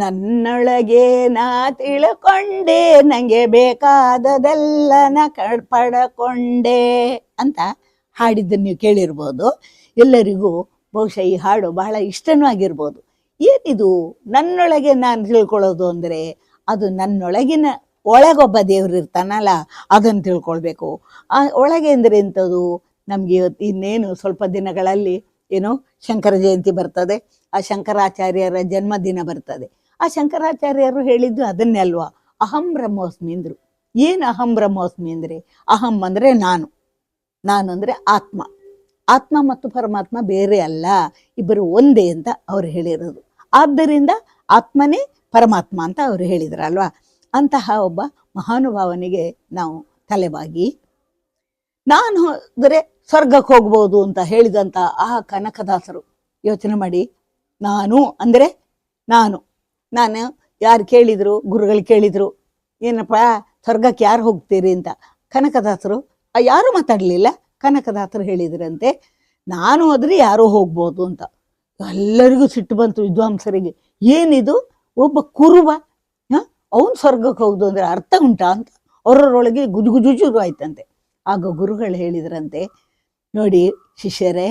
ನನ್ನೊಳಗೆ ನಾ ತಿಳ್ಕೊಂಡೆ ನನಗೆ ಬೇಕಾದದೆಲ್ಲ ನ ಪಡಕೊಂಡೆ ಅಂತ ಹಾಡಿದ್ದನ್ನು ನೀವು ಕೇಳಿರ್ಬೋದು. ಎಲ್ಲರಿಗೂ ಬಹುಶಃ ಈ ಹಾಡು ಬಹಳ ಇಷ್ಟನೂ ಆಗಿರ್ಬೋದು ಏನಿದು? ನನ್ನೊಳಗೆ ನಾನು ತಿಳ್ಕೊಳ್ಳೋದು ಅಂದರೆ ಅದು ನನ್ನೊಳಗಿನ ಒಳಗೊಬ್ಬ ದೇವರು ಇರ್ತಾನಲ್ಲ, ಅದನ್ನು ತಿಳ್ಕೊಳ್ಬೇಕು. ಆ ಒಳಗೆ ಅಂದರೆ ಎಂಥದ್ದು ನಮಗೆ ಇವತ್ತು ಇನ್ನೇನು ಸ್ವಲ್ಪ ದಿನಗಳಲ್ಲಿ ಏನು ಶಂಕರ ಜಯಂತಿ ಬರ್ತದೆ, ಆ ಶಂಕರಾಚಾರ್ಯರ ಜನ್ಮದಿನ ಬರ್ತದೆ. ಆ ಶಂಕರಾಚಾರ್ಯರು ಹೇಳಿದ್ದು ಅದನ್ನೇ ಅಲ್ವಾ? ಅಹಂ ಬ್ರಹ್ಮೋಸ್ಮಿ ಅಂದರು. ಏನು ಅಹಂ ಬ್ರಹ್ಮೋಸ್ಮಿ ಅಂದರೆ? ಅಹಂ ಅಂದರೆ ನಾನು. ನಾನು ಅಂದರೆ ಆತ್ಮ. ಆತ್ಮ ಮತ್ತು ಪರಮಾತ್ಮ ಬೇರೆ ಅಲ್ಲ. ಇಬ್ಬರು ಒಂದೇ ಅಂತ ಅವರು ಹೇಳಿರೋದು. ಆದ್ದರಿಂದ ಆತ್ಮನೇ ಪರಮಾತ್ಮ ಅಂತ ಅವರು ಹೇಳಿದ್ರಲ್ವಾ ಅಂತಹ ಒಬ್ಬ ಮಹಾನುಭಾವನಿಗೆ ನಾವು ತಲೆಬಾಗಿ, ನಾನು ಹೋದರೆ ಸ್ವರ್ಗಕ್ಕೆ ಹೋಗ್ಬೋದು ಅಂತ ಹೇಳಿದಂಥ ಆ ಕನಕದಾಸರು ಯೋಚನೆ ಮಾಡಿ, ನಾನು ಅಂದರೆ ನಾನು. ನಾನು ಯಾರು ಕೇಳಿದ್ರು, ಗುರುಗಳು ಕೇಳಿದ್ರು, ಏನಪ್ಪ, ಸ್ವರ್ಗಕ್ಕೆ ಯಾರು ಹೋಗ್ತೀರಿ? ಅಂತ. ಕನಕದಾಸರು ಯಾರು ಮಾತಾಡಲಿಲ್ಲ. ಕನಕದಾಸರು ಹೇಳಿದ್ರಂತೆ, ನಾನು ಹೋದ್ರೆ ಯಾರೋ ಹೋಗ್ಬೋದು ಅಂತ. ಎಲ್ಲರಿಗೂ ಸಿಟ್ಟು ಬಂತು ವಿದ್ವಾಂಸರಿಗೆ. ಏನಿದು? ಒಬ್ಬ ಕುರುಬ ಅವನು ಸ್ವರ್ಗಕ್ಕೆ ಹೋಗ್ದು ಅಂದ್ರೆ ಅರ್ಥ ಉಂಟಾ ಅಂತ. ಅವರೊಳಗೆ ಗುಜುಗುಜುಜುರು ಗುಜು ಆಯ್ತಂತೆ. ಆಗ ಗುರುಗಳು ಹೇಳಿದ್ರಂತೆ, ನೋಡಿ ಶಿಷ್ಯರೇ,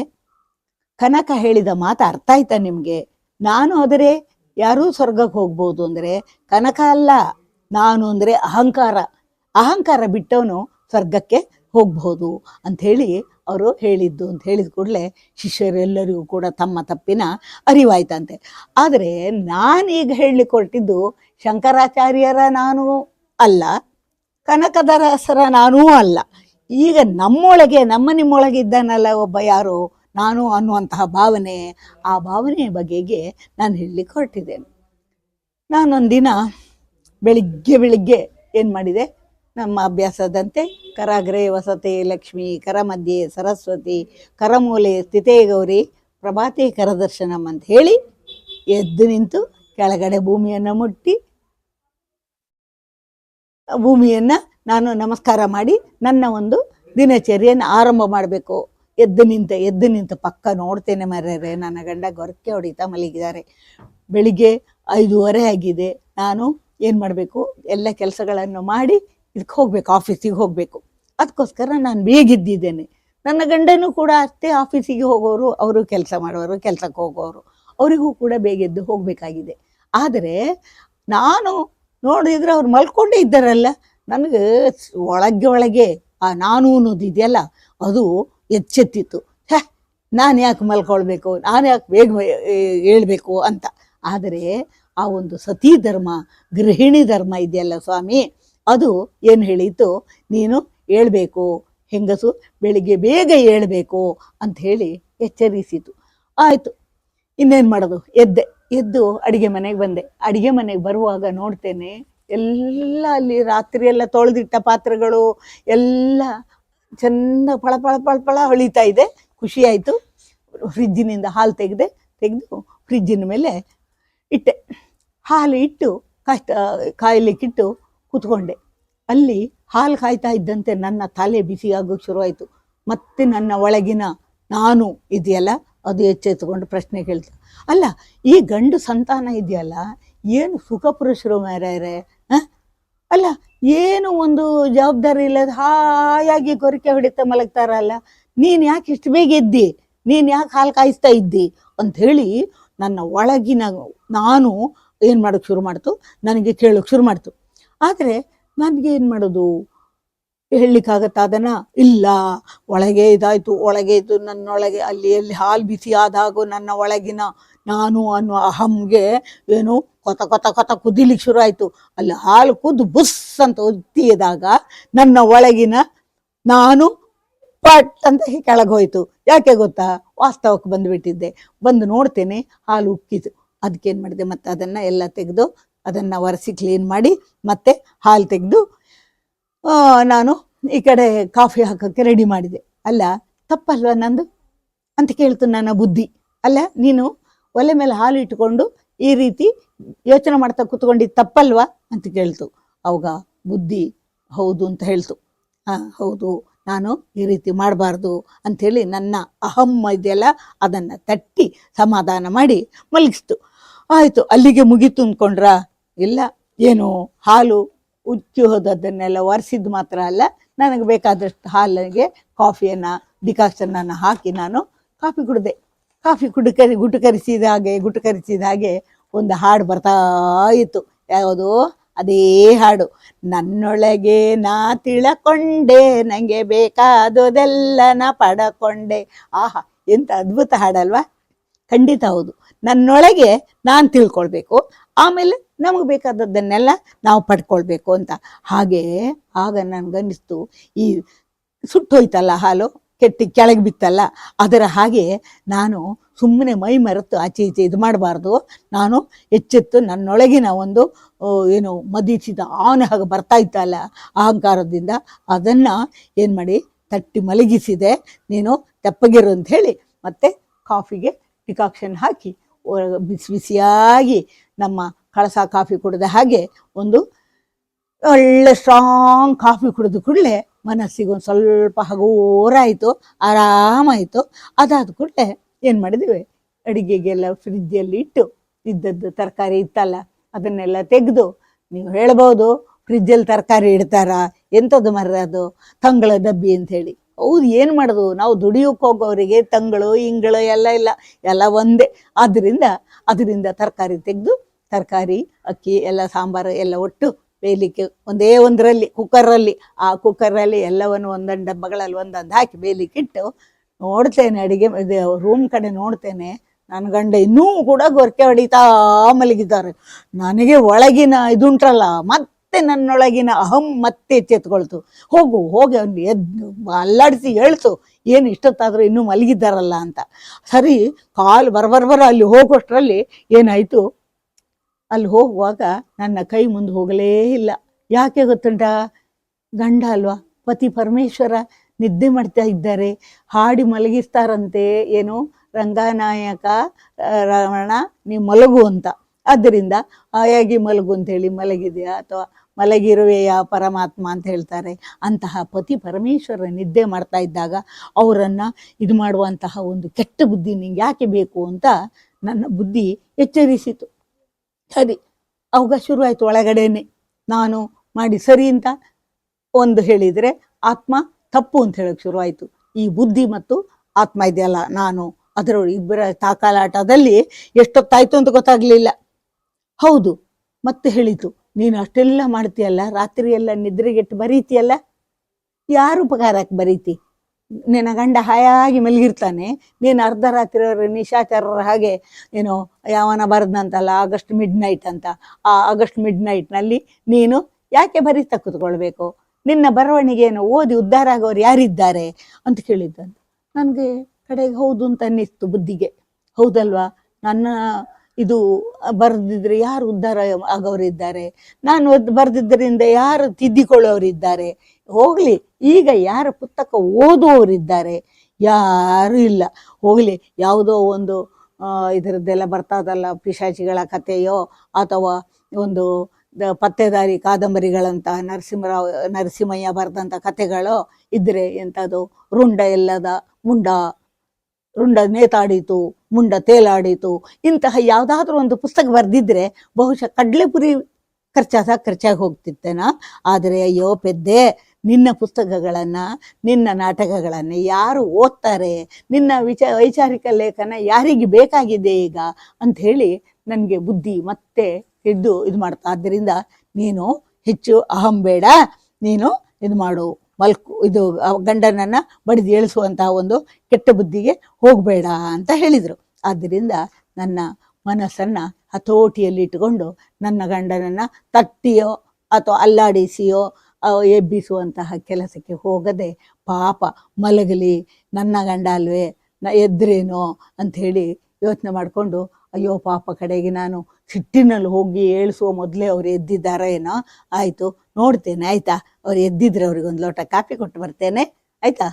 ಕನಕ ಹೇಳಿದ ಮಾತು ಅರ್ಥ ಆಯ್ತಾ ನಿಮಗೆ? ನಾನು ಹೋದರೆ ಯಾರೂ ಸ್ವರ್ಗಕ್ಕೆ ಹೋಗ್ಬೋದು ಅಂದರೆ ಕನಕ ಅಲ್ಲ. ನಾನು ಅಂದರೆ ಅಹಂಕಾರ. ಅಹಂಕಾರ ಬಿಟ್ಟವನು ಸ್ವರ್ಗಕ್ಕೆ ಹೋಗ್ಬೋದು ಅಂಥೇಳಿ ಅವರು ಹೇಳಿದ್ದು ಅಂತ ಹೇಳಿದ ಕೂಡಲೇ ಶಿಷ್ಯರೆಲ್ಲರಿಗೂ ಕೂಡ ತಮ್ಮ ತಪ್ಪಿನ ಅರಿವಾಯ್ತಂತೆ. ಆದರೆ ನಾನೀಗ ಹೇಳಲಿಕ್ಕೆ ಹೊರಟಿದ್ದು ಶಂಕರಾಚಾರ್ಯರ ನಾನು ಅಲ್ಲ ಕನಕದರಸರ ನಾನೂ ಅಲ್ಲ. ಈಗ ನಮ್ಮೊಳಗೆ, ನಮ್ಮ ನಿಮ್ಮೊಳಗೆ ಇದ್ದಾನಲ್ಲ ಒಬ್ಬ ಯಾರು? ನಾನು ಅನ್ನುವಂತಹ ಭಾವನೆ ಆ ಭಾವನೆಯ ಬಗೆಗೆ ನಾನು ಹೇಳಲಿಕ್ಕೆ ಹೊರಟಿದ್ದೇನೆ ನಾನೊಂದಿನ ಬೆಳಿಗ್ಗೆ ಬೆಳಿಗ್ಗೆ ಏನು ಮಾಡಿದೆ? ನಮ್ಮ ಅಭ್ಯಾಸದಂತೆ ಕರಾಗ್ರೆ ವಸತೆ ಲಕ್ಷ್ಮಿ ಕರ ಮಧ್ಯೆ ಸರಸ್ವತಿ, ಕರಮೂಲೆ ಸ್ಥಿತೇ ಗೌರಿ, ಪ್ರಭಾತಿ ಕರದರ್ಶನಂ ಅಂತ ಹೇಳಿ ಎದ್ದು ನಿಂತು ಕೆಳಗಡೆ ಭೂಮಿಯನ್ನು ಮುಟ್ಟಿ, ಭೂಮಿಯನ್ನು ನಾನು ನಮಸ್ಕಾರ ಮಾಡಿ ನನ್ನ ಒಂದು ದಿನಚರಿಯನ್ನು ಆರಂಭ ಮಾಡಬೇಕು. ಎದ್ದು ನಿಂತ ಎದ್ದು ನಿಂತ, ಪಕ್ಕ ನೋಡ್ತೇನೆ ಮರ್ಯಾರೆ ನನ್ನ ಗಂಡ ಗೊರಕೆ ಹೊಡಿತಾ ಮಲಗಿದ್ದಾರೆ. ಬೆಳಿಗ್ಗೆ ಐದೂವರೆ ಆಗಿದೆ. ನಾನು ಏನು ಮಾಡಬೇಕು? ಎಲ್ಲ ಕೆಲಸಗಳನ್ನು ಮಾಡಿ ಇದಕ್ಕೆ ಹೋಗಬೇಕು, ಆಫೀಸಿಗೆ ಹೋಗಬೇಕು. ಅದಕ್ಕೋಸ್ಕರ ನಾನು ಬೇಗಿದ್ದಿದ್ದೇನೆ. ನನ್ನ ಗಂಡನೂ ಕೂಡ ಅಷ್ಟೇ ಆಫೀಸಿಗೆ ಹೋಗೋರು, ಅವರು ಕೆಲಸ ಮಾಡೋರು, ಕೆಲಸಕ್ಕೆ ಹೋಗೋರು. ಅವರಿಗೂ ಕೂಡ ಬೇಗೆದ್ದು ಹೋಗಬೇಕಾಗಿದೆ. ಆದರೆ ನಾನು ನೋಡಿದ್ರೆ ಅವ್ರು ಮಲ್ಕೊಂಡೇ ಇದ್ದಾರಲ್ಲ. ನನಗೆ ಒಳಗೆ ಒಳಗೆ ಆ ನಾನು ಅನ್ನೋದು ಇದೆಯಲ್ಲ, ಅದು ಎಚ್ಚೆತ್ತಿತ್ತು. ಹೇ ನಾನು ಯಾಕೆ ಮಲ್ಕೊಳ್ಬೇಕು? ನಾನು ಯಾಕೆ ಬೇಗ ಹೇಳ್ಬೇಕು ಅಂತ. ಆದರೆ ಆ ಒಂದು ಸತೀ ಧರ್ಮ, ಗೃಹಿಣಿ ಧರ್ಮ ಇದೆಯಲ್ಲ ಸ್ವಾಮಿ, ಅದು ಏನು ಹೇಳಿತ್ತು? ನೀನು ಹೇಳ್ಬೇಕು, ಹೆಂಗಸು ಬೆಳಿಗ್ಗೆ ಬೇಗ ಹೇಳ್ಬೇಕು ಅಂತ ಹೇಳಿ ಎಚ್ಚರಿಸಿತು. ಆಯಿತು, ಇನ್ನೇನು ಮಾಡೋದು? ಎದ್ದೆ, ಎದ್ದು ಅಡುಗೆ ಮನೆಗೆ ಬಂದೆ. ಅಡುಗೆ ಮನೆಗೆ ಬರುವಾಗ ನೋಡ್ತೇನೆ, ಎಲ್ಲ ಅಲ್ಲಿ ರಾತ್ರಿ ಎಲ್ಲ ತೊಳೆದಿಟ್ಟ ಪಾತ್ರೆಗಳು, ಎಲ್ಲ ಚೆಂದ ಫಳ ಫಳ ಫಳ ಫಳ ಹೊಳಿತಾ ಇದೆ. ಖುಷಿ ಆಯಿತು. ಫ್ರಿಜ್ಜಿನಿಂದ ಹಾಲು ತೆಗೆದೆ, ತೆಗೆದು ಫ್ರಿಜ್ಜಿನ ಮೇಲೆ ಇಟ್ಟೆ. ಹಾಲು ಇಟ್ಟು ಕಾಯ್ತಾ ಕಾಯಲಿಕ್ಕಿಟ್ಟು ಕೂತ್ಕೊಂಡೆ. ಅಲ್ಲಿ ಹಾಲು ಕಾಯ್ತಾ ಇದ್ದಂತೆ ನನ್ನ ತಲೆ ಬಿಸಿ ಆಗೋಕ್ಕೆ ಶುರುವಾಯಿತು. ಮತ್ತೆ ನನ್ನ ಒಳಗಿನ ನಾನು ಇದೆಯಲ್ಲ, ಅದು ಎಚ್ಚೆತ್ತುಕೊಂಡು ಪ್ರಶ್ನೆ ಕೇಳ್ತು. ಅಲ್ಲ, ಈ ಗಂಡು ಸಂತಾನ ಇದೆಯಲ್ಲ, ಏನು ಸುಖ ಪುರುಷರು ಆ? ಅಲ್ಲ, ಏನು ಒಂದು ಜವಾಬ್ದಾರಿ ಇಲ್ಲದ ಹಾಯಾಗಿ ಕೊರಿಕೆ ಹೊಡಿತಾ ಮಲಗ್ತಾರಲ್ಲ, ನೀನು ಯಾಕೆ ಇಷ್ಟು ಬೇಗ ಎದ್ದಿ? ನೀನು ಯಾಕೆ ಹಾಲು ಕಾಯಿಸ್ತಾ ಇದ್ದಿ? ಅಂತ ಹೇಳಿ ನನ್ನ ಒಳಗಿನ ನಾನು ಏನು ಮಾಡೋಕ್ಕೆ ಶುರು ಮಾಡ್ತು? ನನಗೆ ಕೇಳೋಕ್ಕೆ ಶುರು ಮಾಡ್ತು. ಆದರೆ ನನಗೆ ಏನು ಮಾಡೋದು? ಹೇಳಲಿಕ್ಕಾಗತ್ತಾ ಅದನ್ನ ಇಲ್ಲ. ಒಳಗೆ ಇದಾಯಿತು, ಒಳಗೆ ಇದು ನನ್ನೊಳಗೆ ಅಲ್ಲಿ ಎಲ್ಲಿ ಹಾಲು ಬಿಸಿ ಆದಾಗೂ ನನ್ನ ಒಳಗಿನ ನಾನು ಅನ್ನೋ ಅಹಂಗೆ ಏನು ಕೊತ ಕೊತ ಕೊತ ಕುದಿಲಿಕ್ಕೆ ಶುರು ಆಯಿತು ಅಲ್ಲಿ ಹಾಲು ಕುದ್ದು ಬುಸ್ ಅಂತ ಒತ್ತಿದಾಗ ನನ್ನ ಒಳಗಿನ ನಾನು ಪಟ್ ಅಂತ ಕೆಳಗೆ ಹೋಯ್ತು. ಯಾಕೆ ಗೊತ್ತಾ? ವಾಸ್ತವಕ್ಕೆ ಬಂದುಬಿಟ್ಟಿದ್ದೆ. ಬಂದು ನೋಡ್ತೇನೆ ಹಾಲು ಉಕ್ಕಿತು ಅದಕ್ಕೇನು ಮಾಡಿದೆ? ಮತ್ತೆ ಅದನ್ನು ಎಲ್ಲ ತೆಗೆದು ಅದನ್ನು ಒರೆಸಿ ಕ್ಲೀನ್ ಮಾಡಿ ಮತ್ತೆ ಹಾಲು ತೆಗೆದು ನಾನು ಈ ಕಡೆ ಕಾಫಿ ಹಾಕೋಕ್ಕೆ ರೆಡಿ ಮಾಡಿದೆ. ಅಲ್ಲ, ತಪ್ಪಲ್ವ ನಂದು? ಅಂತ ಕೇಳ್ತು ನನ್ನ ಬುದ್ಧಿ. ಅಲ್ಲ, ನೀನು ಒಲೆ ಮೇಲೆ ಹಾಲು ಇಟ್ಕೊಂಡು ಈ ರೀತಿ ಯೋಚನೆ ಮಾಡ್ತಾ ಕೂತ್ಕೊಂಡಿದ್ದು ತಪ್ಪಲ್ವಾ ಅಂತ ಕೇಳ್ತು. ಅವಾಗ ಬುದ್ಧಿ ಹೌದು ಅಂತ ಹೇಳ್ತು. ಹಾಂ ಹೌದು, ನಾನು ಈ ರೀತಿ ಮಾಡಬಾರ್ದು ಅಂಥೇಳಿ ನನ್ನ ಅಹಮ್ಮ ಇದೆಯಲ್ಲ, ಅದನ್ನು ತಟ್ಟಿ ಸಮಾಧಾನ ಮಾಡಿ ಮಲಗಿಸ್ತು. ಆಯಿತು, ಅಲ್ಲಿಗೆ ಮುಗೀತು ಅಂದ್ಕೊಂಡ್ರ? ಇಲ್ಲ, ಏನು, ಹಾಲು ಉಚ್ಚಿ ಹೋದದ್ದನ್ನೆಲ್ಲ ಒರೆಸಿದ್ದು ಮಾತ್ರ ಅಲ್ಲ, ನನಗೆ ಬೇಕಾದಷ್ಟು ಹಾಲಿಗೆ ಕಾಫಿಯನ್ನು ಡಿಕಾಕ್ಷನನ್ನು ಹಾಕಿ ನಾನು ಕಾಫಿ ಕುಡಿದೆ. ಕಾಫಿ ಕುಡುಕರಿ ಗುಟುಕರಿಸಿದ ಹಾಗೆ ಗುಟುಕರಿಸಿದ ಹಾಗೆ ಒಂದು ಹಾಡು ಬರ್ತಾ ಇತ್ತು. ಯಾವುದು? ಅದೇ ಹಾಡು. ನನ್ನೊಳಗೆ ನಾ ತಿಳಕೊಂಡೆ ನನಗೆ ಬೇಕಾದೋದೆಲ್ಲ ನಾ ಪಡಕೊಂಡೆ. ಆಹಾ, ಎಂತ ಅದ್ಭುತ ಹಾಡಲ್ವಾ? ಖಂಡಿತ ಹೌದು. ನನ್ನೊಳಗೆ ನಾನು ತಿಳ್ಕೊಳ್ಬೇಕು, ಆಮೇಲೆ ನಮಗೆ ಬೇಕಾದದ್ದನ್ನೆಲ್ಲ ನಾವು ಪಡ್ಕೊಳ್ಬೇಕು ಅಂತ. ಹಾಗೆ ಆಗ ನನಗನ್ನಿಸ್ತು, ಈ ಸುಟ್ಟೋಯ್ತಲ್ಲ ಹಾಲು? ಕೆಟ್ಟಿ ಕೆಳಗೆ ಬಿತ್ತಲ್ಲ. ಅದರ ಹಾಗೆ ನಾನು ಸುಮ್ಮನೆ ಮೈ ಮರೆತು ಆಚೆ ಈಚೆ ಇದು ಮಾಡಬಾರ್ದು. ನಾನು ಎಚ್ಚೆತ್ತು ನನ್ನೊಳಗಿನ ಒಂದು ಏನು ಮದಿಸಿದ ಆನೆ ಹಾಗೆ ಬರ್ತಾ ಇತ್ತಲ್ಲ ಅಹಂಕಾರದಿಂದ ಅದನ್ನು ಏನು ಮಾಡಿ ತಟ್ಟಿ ಮಲಗಿಸಿದೆ. ನೀನು ತೆಪ್ಪಗಿರು ಅಂತ ಹೇಳಿ ಮತ್ತೆ ಕಾಫಿಗೆ ಟಿಕಾಕ್ಷನ್ ಹಾಕಿ ಬಿಸಿ ಬಿಸಿಯಾಗಿ ನಮ್ಮ ಕಳಸ ಕಾಫಿ ಕುಡಿದ ಹಾಗೆ ಒಂದು ಒಳ್ಳೆ ಸ್ಟ್ರಾಂಗ್ ಕಾಫಿ ಕುಡಿದು ಕೂಡಲೇ ಮನಸ್ಸಿಗೆ ಒಂದು ಸ್ವಲ್ಪ ಹಗುರಾಯಿತು, ಆರಾಮಾಯಿತು. ಅದಾದ ಕೂಡಲೇ ಏನು ಮಾಡಿದ್ವಿ? ಅಡಿಗೆಗೆಲ್ಲ ಫ್ರಿಜ್ಜಲ್ಲಿ ಇಟ್ಟು, ಇದ್ದದ್ದು ತರಕಾರಿ ಇತ್ತಲ್ಲ, ಅದನ್ನೆಲ್ಲ ತೆಗೆದು, ನೀವು ಹೇಳ್ಬೋದು ಫ್ರಿಜ್ಜಲ್ಲಿ ತರಕಾರಿ ಇಡ್ತಾರ ಎಂಥದ್ದು ಮರ ಅದು? ತಂಗಳ ಡಬ್ಬಿ ಅಂತ ಹೇಳಿ ಹೌದು, ಏನು ಮಾಡೋದು? ನಾವು ದುಡಿಯೋಕೆ ಹೋಗೋರಿಗೆ ತಂಗಳು, ಇಂಗಳು ಎಲ್ಲ ಇಲ್ಲ, ಎಲ್ಲ ಒಂದೇ. ಆದ್ದರಿಂದ ಅದರಿಂದ ತರಕಾರಿ ತೆಗೆದು, ತರಕಾರಿ, ಅಕ್ಕಿ, ಎಲ್ಲ ಸಾಂಬಾರು ಎಲ್ಲ ಒಟ್ಟು ಬೇಯಲಿಕ್ಕೆ ಒಂದೇ ಒಂದರಲ್ಲಿ ಕುಕ್ಕರಲ್ಲಿ ಆ ಕುಕ್ಕರಲ್ಲಿ ಎಲ್ಲವನ್ನು ಒಂದೊಂದು ಡಬ್ಬಗಳಲ್ಲಿ ಒಂದೊಂದು ಹಾಕಿ ಬೇಲಿಕ್ಕೆ ಇಟ್ಟು ನೋಡ್ತೇನೆ ಅಡಿಗೆ ರೂಮ್ ಕಡೆ ನೋಡ್ತೇನೆ. ನನ್ನ ಗಂಡ ಇನ್ನೂ ಕೂಡ ಗೊರಕೆ ಹೊಡಿತಾ ಮಲಗಿದ್ದಾರೆ. ನನಗೆ ಒಳಗಿನ ಇದುಂಟಲ್ಲ ಮತ್ತೆ ನನ್ನೊಳಗಿನ ಅಹಂ ಮತ್ತೆ ಎಚ್ಚೆತ್ಕೊಳ್ತು. ಹೋಗು, ಹೋಗಿ ಅವ್ನು ಎದ್ದು ಅಲ್ಲಾಡಿಸಿ ಹೇಳ್ತು ಏನು ಇಷ್ಟೊತ್ತಾದರೂ ಇನ್ನೂ ಮಲಗಿದ್ದಾರಲ್ಲ ಅಂತ. ಸರಿ, ಕಾಲು ಬರಬರ್ಬರ ಅಲ್ಲಿ ಹೋಗೋಷ್ಟರಲ್ಲಿ ಏನಾಯಿತು? ಅಲ್ಲಿ ಹೋಗುವಾಗ ನನ್ನ ಕೈ ಮುಂದೆ ಹೋಗಲೇ ಇಲ್ಲ. ಯಾಕೆ ಗೊತ್ತುಂಟ? ಗಂಡ ಅಲ್ವಾ? ಪತಿ ಪರಮೇಶ್ವರ ನಿದ್ದೆ ಮಾಡ್ತಾ ಇದ್ದಾರೆ. ಹಾಡಿ ಮಲಗಿಸ್ತಾರಂತೆ ಏನು ರಂಗನಾಯಕ ರಮಣ ನೀ ಮಲಗು ಅಂತ. ಆದ್ದರಿಂದ ಹಾಯಾಗಿ ಮಲಗು ಅಂತ ಹೇಳಿ ಮಲಗಿದೆಯಾ ಅಥವಾ ಮಲಗಿರುವೆಯಾ ಪರಮಾತ್ಮ ಅಂತ ಹೇಳ್ತಾರೆ. ಅಂತಹ ಪತಿ ಪರಮೇಶ್ವರ ನಿದ್ದೆ ಮಾಡ್ತಾ ಇದ್ದಾಗ ಅವರನ್ನು ಇದು ಮಾಡುವಂತಹ ಒಂದು ಕೆಟ್ಟ ಬುದ್ಧಿ ನಿಂಗೆ ಯಾಕೆ ಬೇಕು ಅಂತ ನನ್ನ ಬುದ್ಧಿ ಎಚ್ಚರಿಸಿತು. ಸರಿ, ಅವಾಗ ಶುರುವಾಯಿತು ಒಳಗಡೆನೆ. ನಾನು ಮಾಡಿ ಸರಿ ಅಂತ ಒಂದು ಹೇಳಿದರೆ ಆತ್ಮ ತಪ್ಪು ಅಂತ ಹೇಳಕ್ಕೆ ಶುರುವಾಯಿತು ಈ ಬುದ್ಧಿ ಮತ್ತು ಆತ್ಮ ಇದೆಯಲ್ಲ, ನಾನು ಅದರ ಇಬ್ಬರ ತಾಕಾಲಾಟದಲ್ಲಿ ಎಷ್ಟೊತ್ತಾಯ್ತು ಅಂತ ಗೊತ್ತಾಗ್ಲಿಲ್ಲ. ಹೌದು, ಮತ್ತೆ ಹೇಳಿತು ನೀನು ಅಷ್ಟೆಲ್ಲ ಮಾಡ್ತೀಯಲ್ಲ ರಾತ್ರಿ ಎಲ್ಲ ನಿದ್ರೆಗೆಟ್ಟು ಬರೀತಿಯಲ್ಲ? ಯಾರು ಉಪಕಾರಕ್ಕೆ ಬರೀತಿ? ನಿನ್ನ ಗಂಡ ಹಾಯಾಗಿ ಮಲಗಿರ್ತಾನೆ. ನೀನು ಅರ್ಧ ರಾತ್ರಿಯವರ ನಿಶಾಚರರ ಹಾಗೆ, ಏನು, ಯಾವನ ಬರೆದಂತಲ್ಲ ಆಗಸ್ಟ್ ಮಿಡ್ ನೈಟ್ ಅಂತ. ಆ ಆಗಸ್ಟ್ ಮಿಡ್ ನೈಟ್ನಲ್ಲಿ ನೀನು ಯಾಕೆ ಬರೀತಾ ಕೂತ್ಕೊಳ್ಬೇಕು ನಿನ್ನ ಬರವಣಿಗೆಯನ್ನು ಓದಿ ಉದ್ಧಾರ ಆಗೋರು ಯಾರಿದ್ದಾರೆ ಅಂತ ಕೇಳಿದ್ದಂತ. ನನಗೆ ಕಡೆಗೆ ಹೌದು ಅಂತ ಅನ್ನಿಸ್ತು ಬುದ್ಧಿಗೆ. ಹೌದಲ್ವಾ? ನನ್ನ ಇದು ಬರೆದಿದ್ರೆ ಯಾರು ಉದ್ಧಾರ ಆಗೋರಿದ್ದಾರೆ? ನಾನು ಬರೆದಿದ್ದರಿಂದ ಯಾರು ತಿದ್ದಿಕೊಳ್ಳೋರಿದ್ದಾರೆ? ಹೋಗಲಿ, ಈಗ ಯಾರ ಪುಸ್ತಕ ಓದುವವರಿದ್ದಾರೆ? ಯಾರೂ ಇಲ್ಲ. ಹೋಗಲಿ, ಯಾವುದೋ ಒಂದು ಇದರದ್ದೆಲ್ಲ ಬರ್ತದಲ್ಲ ಪಿಶಾಚಿಗಳ ಕಥೆಯೋ ಅಥವಾ ಒಂದು ದ- ಪತ್ತೆದಾರಿ ಕಾದಂಬರಿಗಳಂತಹ ನರಸಿಂಹರಾವ್, ನರಸಿಂಹಯ್ಯ ಬರೆದಂಥ ಕಥೆಗಳು ಇದ್ದರೆ ಎಂಥದ್ದು ರುಂಡ ಇಲ್ಲದ ಮುಂಡ ರುಂಡ ನೇತಾಡಿತು, ಮುಂಡ ತೇಲಾಡಿತು, ಇಂತಹ ಯಾವುದಾದ್ರೂ ಒಂದು ಪುಸ್ತಕ ಬರೆದಿದ್ರೆ ಬಹುಶಃ ಕಡಲೆಪುರಿ ಖರ್ಚಾದ ಖರ್ಚಾಗಿ ಹೋಗ್ತಿತ್ತೇನ? ಆದರೆ ಅಯ್ಯೋ ಪೆದ್ದೆ, ನಿನ್ನ ಪುಸ್ತಕಗಳನ್ನು, ನಿನ್ನ ನಾಟಕಗಳನ್ನು ಯಾರು ಓದ್ತಾರೆ? ನಿನ್ನ ವಿಚ, ವೈಚಾರಿಕ ಲೇಖನ ಯಾರಿಗೆ ಬೇಕಾಗಿದೆ ಈಗ? ಅಂತ ಹೇಳಿ ನನಗೆ ಬುದ್ಧಿ ಮತ್ತೆ ಇದ್ದು ಇದು ಮಾಡ್ತಾ ಆದ್ದರಿಂದ ನೀನು ಹೆಚ್ಚು ಅಹಂ ಬೇಡ, ನೀನು ಇದು ಮಾಡು ಮಲ್ಕು, ಇದು ಗಂಡನನ್ನು ಬಡಿದು ಏಳಿಸುವಂತಹ ಒಂದು ಕೆಟ್ಟ ಬುದ್ಧಿಗೆ ಹೋಗಬೇಡ ಅಂತ ಹೇಳಿದರು. ಆದ್ದರಿಂದ ನನ್ನ ಮನಸ್ಸನ್ನು ಹತೋಟಿಯಲ್ಲಿ ಇಟ್ಟುಕೊಂಡು ನನ್ನ ಗಂಡನನ್ನು ತಟ್ಟಿಯೋ ಅಥವಾ ಅಲ್ಲಾಡಿಸಿಯೋ ಎಬ್ಬಿಸುವಂತಹ ಕೆಲಸಕ್ಕೆ ಹೋಗದೆ ಪಾಪ ಮಲಗಲಿ, ನನ್ನ ಗಂಡ ಅಲ್ವೇ, ನ ಎದ್ರೇನೋ ಅಂಥೇಳಿ ಯೋಚನೆ ಮಾಡಿಕೊಂಡು, ಅಯ್ಯೋ ಪಾಪ ಕಡೆಗೆ ನಾನು ಸಿಟ್ಟಿನಲ್ಲಿ ಹೋಗಿ ಏಳಿಸುವ ಮೊದಲೇ ಅವ್ರು ಎದ್ದಿದ್ದಾರೇನೋ ಏನೋ, ಆಯಿತು ನೋಡ್ತೇನೆ, ಆಯಿತಾ? ಅವ್ರು ಎದ್ದಿದ್ರೆ ಅವ್ರಿಗೆ ಒಂದು ಲೋಟ ಕಾಫಿ ಕೊಟ್ಟು ಬರ್ತೇನೆ, ಆಯಿತಾ?